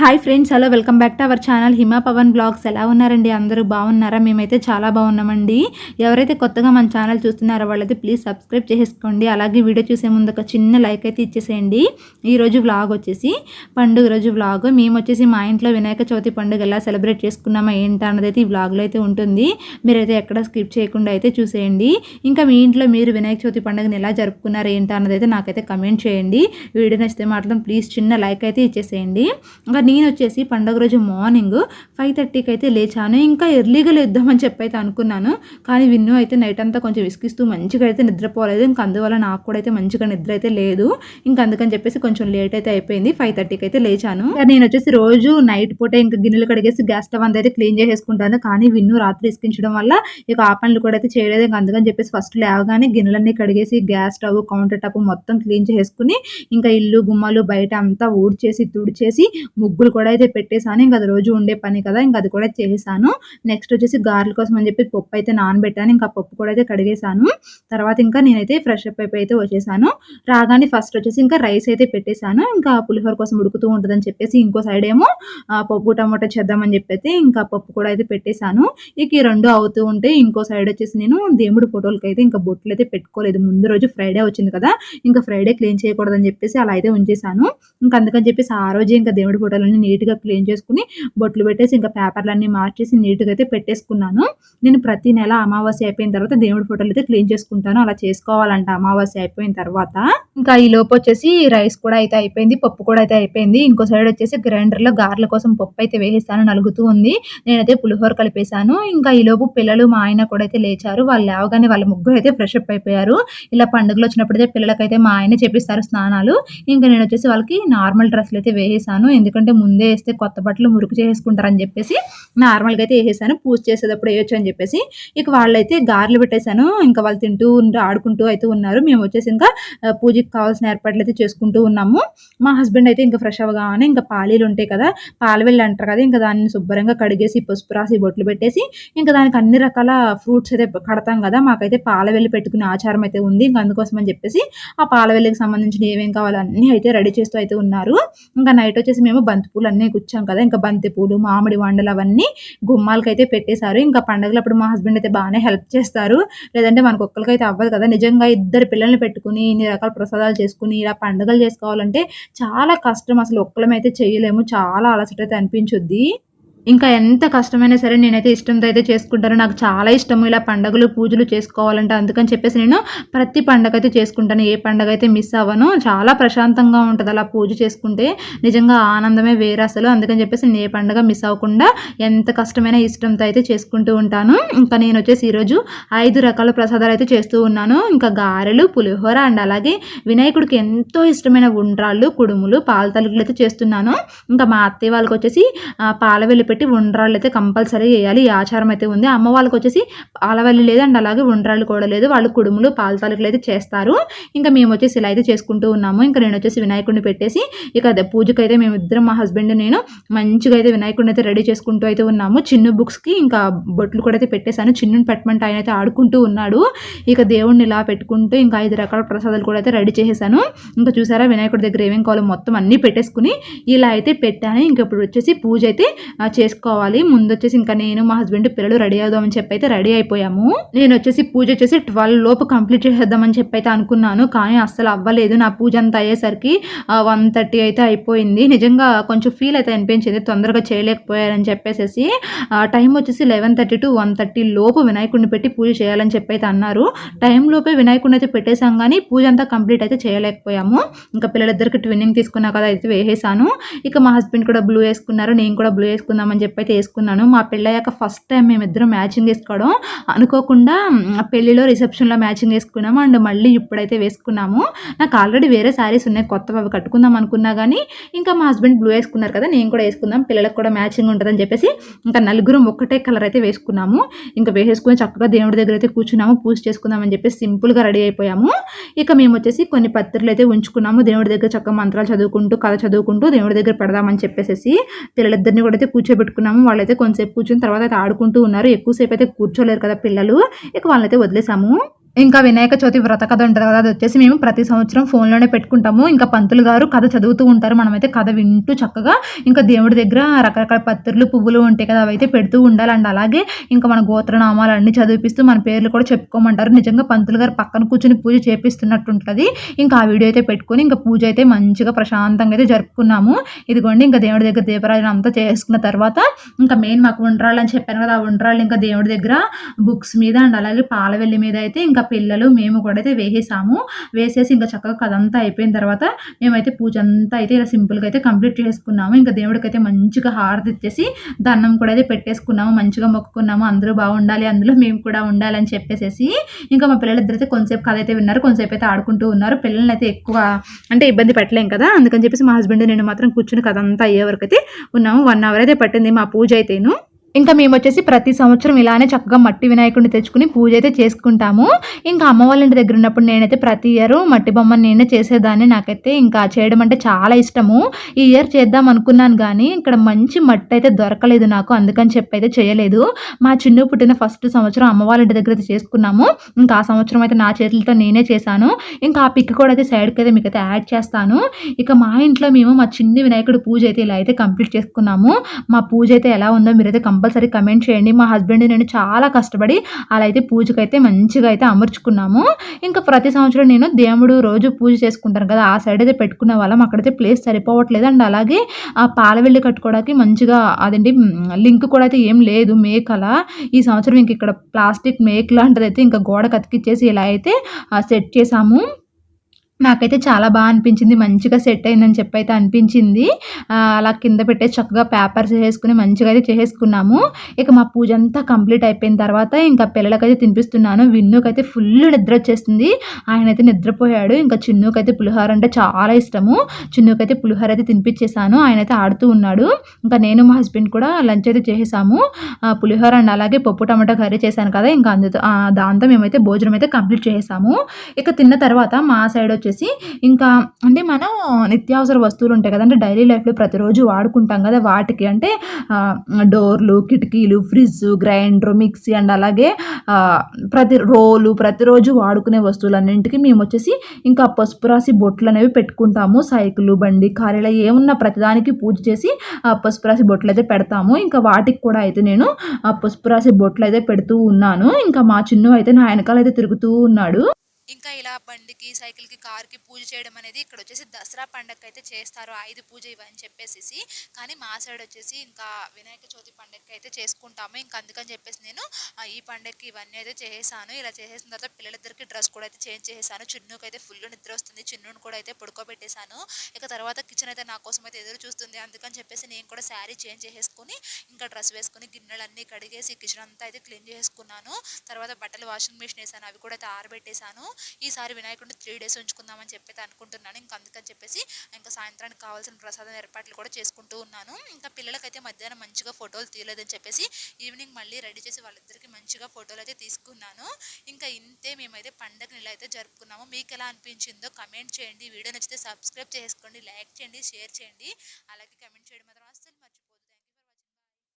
Hi friends hello welcome back to our channel Hima Pavan blogs. ఎలా ఉన్నారండి? అందరూ బాగున్నారా? మేమైతే చాలా బాగున్నామండి. ఎవరైతే కొత్తగా మన ఛానల్ చూస్తున్నారో వాళ్ళైతే ప్లీజ్ సబ్స్క్రైబ్ చేసుకోండి. అలాగే వీడియో చూసే ముందు ఒక చిన్న లైక్ అయితే ఇచ్చేసేయండి. ఈరోజు వ్లాగ్ వచ్చేసి పండుగ రోజు వ్లాగ్. మేము వచ్చేసి మా ఇంట్లో వినాయక చవితి పండుగ ఎలా సెలబ్రేట్ చేసుకున్నామా ఏంటి అన్నది అయితే ఈ వ్లాగ్లో అయితే ఉంటుంది. మీరైతే ఎక్కడ స్కిప్ చేయకుండా అయితే చూసేయండి. ఇంకా మీ ఇంట్లో మీరు వినాయక చవితి పండుగను ఎలా జరుపుకున్నారు ఏంటి అయితే నాకైతే కమెంట్ చేయండి. వీడియో నచ్చితే మాత్రం ప్లీజ్ చిన్న లైక్ అయితే ఇచ్చేసేయండి. ఇంకా నేను వచ్చేసి పండగ రోజు మార్నింగ్ ఫైవ్ థర్టీకి అయితే లేచాను. ఇంకా ఎర్లీగా లేద్దామని చెప్పి అయితే అనుకున్నాను. కానీ విన్ను అయితే నైట్ అంతా కొంచెం విసిగిస్తూ మంచిగా అయితే నిద్రపోలేదు. ఇంకా అందువల్ల నాకు కూడా అయితే మంచిగా నిద్ర అయితే లేదు. ఇంకా అందుకని చెప్పేసి కొంచెం లేట్ అయితే అయిపోయింది. ఫైవ్ థర్టీకి అయితే లేచాను. నేను వచ్చేసి రోజు నైట్ పూట ఇంకా గిన్నెలు కడిగేసి గ్యాస్ స్టవ్ అంతా అయితే క్లీన్ చేసేసుకుంటాను. కానీ విన్ను రాత్రి ఇసుకించడం వల్ల ఇక ఆ పనులు కూడా అయితే చేయలేదు. ఇంకా అందుకని చెప్పేసి ఫస్ట్ లేవగానే గిన్నెలన్నీ కడిగేసి గ్యాస్ స్టవ్ కౌంటర్ టాప్ మొత్తం క్లీన్ చేసుకుని ఇంకా ఇల్లు గుమ్మాలు బయట అంతా ఊడ్చేసి తుడిచేసి ముగ్గులు కూడా అయితే పెట్టేశాను. ఇంకా అది రోజు ఉండే పని కదా ఇంకా అది కూడా చేసేసాను నెక్స్ట్ వచ్చేసి గార్లు కోసం అని చెప్పి పప్పు అయితే నానబెట్టాను. ఇంకా పప్పు కూడా అయితే కడిగేశాను. తర్వాత ఇంకా నేనైతే ఫ్రెష్ అప్ అయిపోయి అయితే వచ్చేసాను రాగానే ఫస్ట్ వచ్చేసి ఇంకా రైస్ అయితే పెట్టేశాను. ఇంకా పులిహోర కోసం ఉడుకుతూ ఉంటుందని చెప్పేసి ఇంకో సైడ్ ఏమో పప్పు టమాటా చేద్దామని చెప్పేసి ఇంకా పప్పు కూడా అయితే పెట్టేశాను. ఇక ఈ రెండు అవుతూ ఉంటే ఇంకో సైడ్ వచ్చేసి నేను దేవుడి ఫోటోలకి అయితే ఇంకా బొట్లు అయితే పెట్టుకోలేదు. ముందు రోజు ఫ్రైడే వచ్చింది కదా ఇంకా ఫ్రైడే క్లీన్ చేయకూడదని చెప్పేసి అలా అయితే ఉంచేసాను ఇంకా అందుకని చెప్పేసి ఆ రోజే ఇంకా దేవుడి ఫోటోలన్నీ నీట్గా క్లీన్ చేసుకుని బొట్లు పెట్టేసి ఇంకా పేపర్లన్నీ మార్చేసి నీట్గా అయితే పెట్టేసుకున్నాను. నేను ప్రతి నెల అమావాస్య అయిపోయిన తర్వాత దేవుడి ఫోటోలు అయితే క్లీన్ చేసుకుంటాను. అలా చేసుకోవాలంట అమావాస్య అయిపోయిన తర్వాత. ఇంకా ఈ లోపు వచ్చేసి రైస్ కూడా అయితే అయిపోయింది పప్పు కూడా అయితే అయిపోయింది. ఇంకో సైడ్ వచ్చేసి గ్రైండర్ గార్ల గారెల కోసం పప్పు అయితే వేసేస్తాను నలుగుతూ ఉంది. నేనైతే పులిహోర కలిపేశాను. ఇంకా ఈ లోపు పిల్లలు మా ఆయన కూడా అయితే లేచారు. వాళ్ళు లేవగానే వాళ్ళ ముగ్గురు అయితే ఫ్రెష్ అప్ అయిపోయారు. ఇలా పండుగలు వచ్చినప్పుడు అయితే పిల్లలకైతే మా ఆయన చేపిస్తారు స్నానాలు. ఇంకా నేను వచ్చేసి వాళ్ళకి నార్మల్ డ్రెస్సులు అయితే వేసేసాను. ఎందుకంటే ముందే వేస్తే కొత్త బట్టలు మురుకు చేసుకుంటారని చెప్పేసి నార్మల్గా అయితే వేసేసాను. పూజ చేసేటప్పుడు వేయొచ్చు అని చెప్పేసి. ఇక వాళ్ళైతే గారెలు పెట్టేశాను. ఇంకా వాళ్ళు తింటూ ఉంటూ ఆడుకుంటూ అయితే ఉన్నారు. మేము వచ్చేసి ఇంకా పూజకి కావాల్సిన ఏర్పాట్లు అయితే చేసుకుంటూ ఉన్నాము. మా హస్బెండ్ అయితే ఇంకా ఫ్రెష్ అవ్వగానే ఇంకా పాలీలు ఉంటాయి కదా పాలవెల్లి అంటారు కదా ఇంకా దాన్ని శుభ్రంగా కడిగేసి పసుపు రాసి బొట్లు పెట్టేసి ఇంకా దానికి అన్ని రకాల ఫ్రూట్స్ అయితే కడతాం కదా మాకైతే పాలవెల్లి పెట్టుకునే ఆచారం అయితే ఉంది. ఇంకా అందుకోసం అని చెప్పేసి ఆ పాలవెల్లికి సంబంధించిన ఏమేం కావాలన్నీ అయితే రెడీ చేస్తూ అయితే ఉన్నారు. ఇంకా నైట్ వచ్చేసి మేము బంతి పూలు అన్నీ గుచ్చాం కదా. ఇంకా బంతి పూలు మామిడి వండలు అవన్నీ గుమ్మాలకైతే పెట్టేశారు. ఇంకా పండగలప్పుడు మా హస్బెండ్ అయితే బాగానే హెల్ప్ చేస్తారు. లేదంటే మనకు ఒక్కరికైతే అవ్వదు కదా. నిజంగా ఇద్దరు పిల్లల్ని పెట్టుకుని ఇన్ని రకాల ప్రసాదాలు చేసుకుని ఇలా పండుగలు చేసుకోవాలంటే చాలా కష్టం. అసలు ఒక్కలమైతే చేయలేము. చాలా అలసట అయితే అనిపించుద్ది. ఇంకా ఎంత కష్టమైనా సరే నేనైతే ఇష్టంతో అయితే చేసుకుంటాను. నాకు చాలా ఇష్టము ఇలా పండగలు పూజలు చేసుకోవాలంటే అందుకని చెప్పేసి నేను ప్రతి పండగ అయితే చేసుకుంటాను. ఏ పండగ అయితే మిస్ అవ్వను చాలా ప్రశాంతంగా ఉంటుంది అలా పూజ చేసుకుంటే. నిజంగా ఆనందమే వేరే అసలు. అందుకని చెప్పేసి నేను ఏ పండగ మిస్ అవ్వకుండా ఎంత కష్టమైన ఇష్టంతో అయితే చేసుకుంటూ ఉంటాను. ఇంకా నేను వచ్చేసి ఈరోజు ఐదు రకాల ప్రసాదాలు అయితే చేస్తూ ఉన్నాను. ఇంకా గారెలు పులిహోర అండ్ అలాగే వినాయకుడికి ఎంతో ఇష్టమైన ఉండ్రాళ్ళు కుడుములు పాల తలుగులు అయితే చేస్తున్నాను. ఇంకా మా అత్తయ్య వాళ్ళకి వచ్చేసి పాల పాలవెల్లి పెట్టి ఉండ్రాళ్ళు అయితే కంపల్సరీ చేయాలి. ఈ ఆచారం అయితే ఉంది. అమ్మ వాళ్ళకి వచ్చేసి ఆలవల్లి లేదు అండ్ అలాగే ఉండ్రాళ్ళు కూడా లేదు. వాళ్ళు కుడుములు పాల తాలికలు అయితే చేస్తారు. ఇంకా మేము వచ్చేసి ఇలా అయితే చేసుకుంటూ ఉన్నాము. ఇంకా నేను వచ్చేసి వినాయకుడిని పెట్టేసి ఇక అదే పూజకి అయితే మేము ఇద్దరం మా హస్బెండ్ నేను మంచిగా అయితే వినాయకుడిని అయితే రెడీ చేసుకుంటూ అయితే ఉన్నాము. చిన్న బుక్స్కి ఇంకా బొట్లు కూడా అయితే పెట్టేశాను. చిన్నుని పెట్టమంటే ఆయన అయితే ఆడుకుంటూ ఉన్నాడు. ఇక దేవుడిని ఇలా పెట్టుకుంటూ ఇంకా ఐదు రకాల ప్రసాదాలు కూడా అయితే రెడీ చేసేసాను ఇంకా చూసారా వినాయకుడి దగ్గర ఏమేం కావాలో మొత్తం అన్నీ పెట్టేసుకుని ఇలా అయితే పెట్టాను. ఇంకా ఇప్పుడు వచ్చేసి పూజ అయితే చేసుకోవాలి. ముందు వచ్చేసి ఇంకా నేను మా హస్బెండ్ పిల్లలు రెడీ అవుదామని చెప్పి అయితే రెడీ అయిపోయాము. నేను వచ్చేసి పూజ వచ్చేసి ట్వెల్వ్ లోపు కంప్లీట్ చేసేద్దామని చెప్పి అయితే అనుకున్నాను. కానీ అస్సలు అవ్వలేదు. నా పూజ అంతా అయ్యేసరికి వన్ థర్టీ అయితే అయిపోయింది. నిజంగా కొంచెం ఫీల్ అయితే అనిపించింది. తొందరగా చేయలేకపోయారని చెప్పేసి టైం వచ్చేసి eleven thirty to one thirty లోపు వినాయకుడిని పెట్టి పూజ చేయాలని చెప్పి అయితే అన్నారు. టైం లోపే వినాయకుడిని అయితే పెట్టేశాం కానీ పూజ అంతా కంప్లీట్ అయితే చేయలేకపోయాము. ఇంకా పిల్లలిద్దరికి ట్విన్నింగ్ తీసుకున్నా కదా అయితే వేసేసాను. ఇక మా హస్బెండ్ కూడా బ్లూ వేసుకున్నారు. నేను కూడా బ్లూ వేసుకుందామని చెప్పి అయితే వేసుకున్నాను. మా పెళ్ళయ్యాక ఫస్ట్ టైం మేమిద్దరం మ్యాచింగ్ వేసుకోవడం. అనుకోకుండా పెళ్ళిలో రిసెప్షన్లో మ్యాచింగ్ వేసుకున్నాము. అండ్ మళ్ళీ ఇప్పుడైతే వేసుకున్నాము. నాకు ఆల్రెడీ వేరే శారీస్ ఉన్నాయి. కొత్తవి అవి కట్టుకుందాం అనుకున్నా కానీ ఇంకా మా హస్బెండ్ బ్లూ వేసుకున్నారు కదా నేను కూడా వేసుకుందాం. పిల్లలకు కూడా మ్యాచింగ్ ఉంటుందని చెప్పేసి ఇంకా నలుగురం ఒక్కటే కలర్ అయితే వేసుకున్నాము. ఇంకా వేసేసుకుని చక్కగా దేవుడి దగ్గర అయితే కూర్చున్నాము. పూజ చేసుకుందామని చెప్పేసి సింపుల్గా రెడీ అయిపోయాము. ఇక మేము వచ్చేసి కొన్ని పత్రికలు అయితే ఉంచుకున్నాము. దేవుడి దగ్గర చక్కగా మంత్రాలు చదువుకుంటూ కథ చదువుకుంటూ దేవుడి దగ్గర పెడదామని చెప్పేసి పిల్లలిద్దరిని కూడా అయితే కూర్చోబెట్టుకున్నాము వాళ్ళైతే కొంచెంసేపు కూర్చుని తర్వాత అయితే ఆడుకుంటూ ఉన్నారు. ఎక్కువసేపు అయితే కూర్చోలేరు కదా పిల్లలు. ఇక వాళ్ళైతే వదిలేసాము. ఇంకా వినాయక చవితి వ్రత కథ ఉంటుంది కదా అది వచ్చేసి మేము ప్రతి సంవత్సరం ఫోన్లోనే పెట్టుకుంటాము. ఇంకా పంతులు గారు కథ చదువుతూ ఉంటారు. మనమైతే కథ వింటూ చక్కగా ఇంకా దేవుడి దగ్గర రకరకాల పత్రులు పువ్వులు ఉంటాయి కదా అవైతే పెడుతూ ఉండాలండి అలాగే ఇంకా మన గోత్రనామాలు అన్ని చదివిపిస్తూ మన పేర్లు కూడా చెప్పుకోమంటారు. నిజంగా పంతులు గారు పక్కన కూర్చుని పూజ చేపిస్తున్నట్టు ఉంటుంది ఇంకా ఆ వీడియో అయితే పెట్టుకొని ఇంకా పూజ అయితే మంచిగా ప్రశాంతంగా అయితే జరుపుకున్నాము. ఇదిగోండి ఇంకా దేవుడి దగ్గర దీపరాజన అంతా చేసుకున్న తర్వాత ఇంకా మెయిన్ మాకు ఉండరాళ్ళు అని చెప్పాను కదా ఆ ఉండరాళ్ళు ఇంకా దేవుడి దగ్గర బుక్స్ మీద అండ్ అలాగే పాలవెల్లి మీద అయితే ఇంకా పిల్లలు మేము కూడా అయితే వేసేసాము. వేసేసి ఇంకా చక్కగా కథ అంతా అయిపోయిన తర్వాత మేమైతే పూజ అంతా అయితే ఇలా సింపుల్గా అయితే కంప్లీట్ చేసుకున్నాము. ఇంకా దేవుడికి అయితే మంచిగా హారతి ఇచ్చేసి దండం కూడా అయితే పెట్టేసుకున్నాము. మంచిగా మొక్కుకున్నాము. అందరూ బాగుండాలి. అందులో మేము కూడా ఉండాలని చెప్పేసేసి ఇంకా మా పిల్లలిద్దరు అయితే కొంతసేపు కథ అయితే విన్నారు. కొంతసేపు అయితే ఆడుకుంటూ ఉన్నారు. పిల్లల్ని అయితే ఎక్కువ అంటే ఇబ్బంది పెట్టలేం కదా. అందుకని చెప్పేసి మా హస్బెండ్ నేను మాత్రం కూర్చుని కథ అంతా అయ్యే వరకు అయితే ఉన్నాము. వన్ అవర్ అయితే పట్టింది మా పూజ అయితేను. ఇంకా మేము వచ్చేసి ప్రతి సంవత్సరం ఇలానే చక్కగా మట్టి వినాయకుడిని తెచ్చుకుని పూజ అయితే చేసుకుంటాము. ఇంకా అమ్మ వాళ్ళ ఇంటి దగ్గర ఉన్నప్పుడు నేనైతే ప్రతి ఇయర్ మట్టి బొమ్మని నేనే చేసేదాన్ని. నాకైతే ఇంకా చేయడం అంటే చాలా ఇష్టము. ఈ ఇయర్ చేద్దాం అనుకున్నాను కానీ ఇక్కడ మంచి మట్టి అయితే దొరకలేదు నాకు. అందుకని చెప్పి అయితే చేయలేదు. మా చిన్న పుట్టిన ఫస్ట్ సంవత్సరం అమ్మ వాళ్ళ ఇంటి దగ్గర అయితే చేసుకున్నాము. ఇంకా ఆ సంవత్సరం అయితే నా చేతులతో నేనే చేశాను. ఇంకా ఆ పిక్ కూడా అయితే సైడ్కి అయితే మీకు అయితే యాడ్ చేస్తాను. ఇక మా ఇంట్లో మేము మా చిన్ని వినాయకుడి పూజ అయితే ఇలా అయితే కంప్లీట్ చేసుకున్నాము. మా పూజ అయితే ఎలా ఉందో మీరైతే కంపల్సరీ కమెంట్ చేయండి. మా హస్బెండ్ నేను చాలా కష్టపడి అలా అయితే పూజకైతే మంచిగా అయితే అమర్చుకున్నాము. ఇంకా ప్రతి సంవత్సరం నేను దేవుడు రోజు పూజ చేసుకుంటాను కదా ఆ సైడ్ అయితే పెట్టుకునే వాళ్ళం. అక్కడైతే ప్లేస్ సరిపోవట్లేదు. అండ్ అలాగే ఆ పాలవెల్లి కట్టుకోవడానికి మంచిగా అదేంటి లింక్ కూడా అయితే ఏం లేదు మేకల. ఈ సంవత్సరం ఇంక ఇక్కడ ప్లాస్టిక్ మేక్ లాంటిది అయితే ఇంకా గోడ కతికిచ్చేసి ఇలా అయితే సెట్ చేసాము. నాకైతే చాలా బాగా అనిపించింది. మంచిగా సెట్ అయిందని చెప్పి అయితే అనిపించింది అలా కింద పెట్టే చక్కగా పేపర్స్ వేసుకుని మంచిగా అయితే చేసేసుకున్నాము. ఇక మా పూజ అంతా కంప్లీట్ అయిపోయిన తర్వాత ఇంకా పిల్లలకైతే తినిపిస్తున్నాను. విన్నుకైతే ఫుల్ నిద్ర వచ్చేస్తుంది. ఆయన అయితే నిద్రపోయాడు. ఇంకా చిన్నుకైతే పులిహోర అంటే చాలా ఇష్టము. చిన్నుకైతే పులిహోర అయితే తినిపించేశాను ఆయన అయితే ఆడుతూ ఉన్నాడు. ఇంకా నేను మా హస్బెండ్ కూడా లంచ్ అయితే చేసేసాము. పులిహోర అండ్ అలాగే పప్పు టమాటా కర్రీ చేశాను కదా ఇంకా అందుతో దాంతో మేమైతే భోజనం అయితే కంప్లీట్ చేసేసాము. ఇక తిన్న తర్వాత మా సైడ్ వచ్చేసి ఇంకా అంటే మనం నిత్యావసర వస్తువులు ఉంటాయి కదంటే డైలీ లైఫ్లో ప్రతిరోజు వాడుకుంటాం కదా వాటికి. అంటే డోర్లు కిటికీలు ఫ్రిడ్జ్ గ్రైండర్ మిక్సీ అండ్ అలాగే ప్రతి రోలు ప్రతిరోజు వాడుకునే వస్తువులన్నింటికి మేము వచ్చేసి ఇంకా పసుపు రాసి బొట్లు అనేవి పెట్టుకుంటాము. సైకిల్ బండి కార్ ఇలా ఏమున్నా ప్రతిదానికి పూజ చేసి ఆ పసుపు రాసి బొట్లు అయితే పెడతాము. ఇంకా వాటికి కూడా అయితే నేను ఆ పసుపు రాసి బొట్లు అయితే పెడుతూ ఉన్నాను. ఇంకా మా చిన్ను అయితే నా వెనకాల అయితే తిరుగుతూ ఉన్నాడు. ఇంకా ఇలా బండికి సైకిల్కి కార్కి పూజ చేయడం అనేది ఇక్కడ వచ్చేసి దసరా పండగకి అయితే చేస్తారు. ఆయుధ పూజ ఇవని చెప్పేసి కానీ మా సైడ్ వచ్చేసి ఇంకా వినాయక చవితి పండగకి అయితే చేసుకుంటాము. ఇంకా అందుకని చెప్పేసి నేను ఈ పండగకి ఇవన్నీ అయితే చేసేసాను. ఇలా చేసేసిన తర్వాత పిల్లలిద్దరికి డ్రెస్ కూడా అయితే చేంజ్ చేసేసాను. చిన్నుకి అయితే ఫుల్ నిద్ర వస్తుంది. చిన్నుని కూడా అయితే పడుకోబెట్టేశాను ఇక తర్వాత కిచెన్ అయితే నా కోసం అయితే ఎదురు చూస్తుంది. అందుకని చెప్పేసి నేను కూడా శారీ చేంజ్ చేసేసుకుని ఇంకా డ్రెస్ వేసుకుని గిన్నెలన్నీ కడిగేసి కిచెన్ అంతా అయితే క్లీన్ చేసుకున్నాను తర్వాత బట్టలు వాషింగ్ మిషన్ వేసాను. అవి కూడా అయితే ఆరబెట్టేశాను ఈసారి వినాయకుడిని త్రీ డేస్ ఉంచుకుందామని చెప్పి అనుకుంటున్నాను. ఇంకా అందుకని చెప్పేసి ఇంకా సాయంత్రానికి కావాల్సిన ప్రసాదం ఏర్పాట్లు కూడా చేసుకుంటూ ఉన్నాను. ఇంకా పిల్లలకైతే మధ్యాహ్నం మంచిగా ఫోటోలు తీయలేదని చెప్పేసి ఈవినింగ్ మళ్ళీ రెడీ చేసి వాళ్ళిద్దరికి మంచిగా ఫోటోలు అయితే తీసుకున్నాను. ఇంకా ఇంతే మేమైతే పండగని ఇలా అయితే జరుపుకున్నాము. మీకు ఎలా అనిపించిందో కమెంట్ చేయండి. వీడియో నచ్చితే సబ్స్క్రైబ్ చేసుకోండి లైక్ చేయండి షేర్ చేయండి. అలాగే కమెంట్ చేయడం మాత్రం అసలు